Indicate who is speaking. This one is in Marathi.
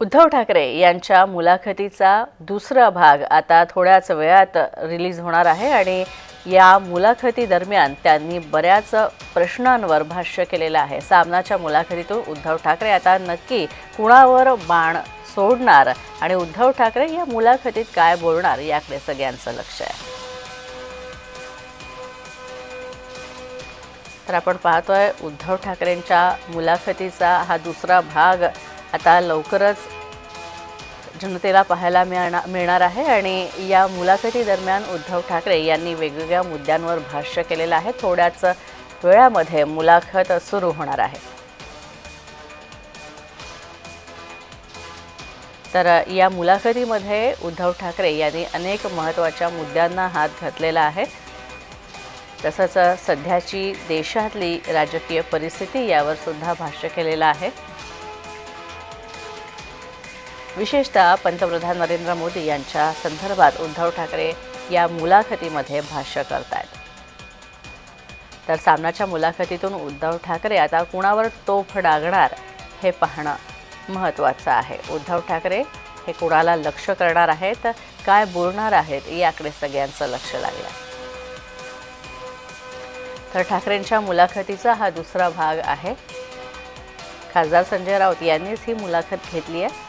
Speaker 1: उद्धव ठाकरे यांच्या मुलाखतीचा दुसरा भाग आता थोड्याच वेळात रिलीज होणार आहे आणि या मुलाखती दरम्यान त्यांनी बऱ्याच प्रश्नांवर भाष्य केलेलं आहे. सामनाच्या मुलाखतीतून उद्धव ठाकरे आता नक्की कुणावर बाण सोडणार आणि उद्धव ठाकरे या मुलाखतीत काय बोलणार याकडे सगळ्यांचं लक्ष आहे. तर आपण पाहतोय उद्धव ठाकरेंच्या मुलाखतीचा हा दुसरा भाग आता लवकरच जनतेला पाहायला मिळणार मिळणार आहे आणि या मुलाखती दरम्यान उद्धव ठाकरे यांनी वेगवेगळ्या मुद्द्यांवर भाष्य केलेलं आहे. थोड्याच वेळामध्ये मुलाखत सुरू होणार आहे. तर या मुलाखतीमध्ये उद्धव ठाकरे यांनी अनेक महत्त्वाच्या मुद्द्यांना हात घातलेला आहे. तसंच सध्याची देशातली राजकीय परिस्थिती यावर सुद्धा भाष्य केलेलं आहे. विशेषतः पंतप्रधान नरेंद्र मोदी यांच्या संदर्भात उद्धव ठाकरे या मुलाखतीमध्ये भाष्य करत आहेत तर सामनाच्या मुलाखतीतून उद्धव ठाकरे आता कुणावर तोफ डागणार हे पाहणं महत्त्वाचं आहे. उद्धव ठाकरे हे कुणाला लक्ष करणार आहेत काय बोलणार आहेत याकडे सगळ्यांचं लक्ष लागलं आहे तर ठाकरेंच्या मुलाखतीचा हा दुसरा भाग आहे. खासदार संजय राऊत यांनीच ही मुलाखत घेतली आहे.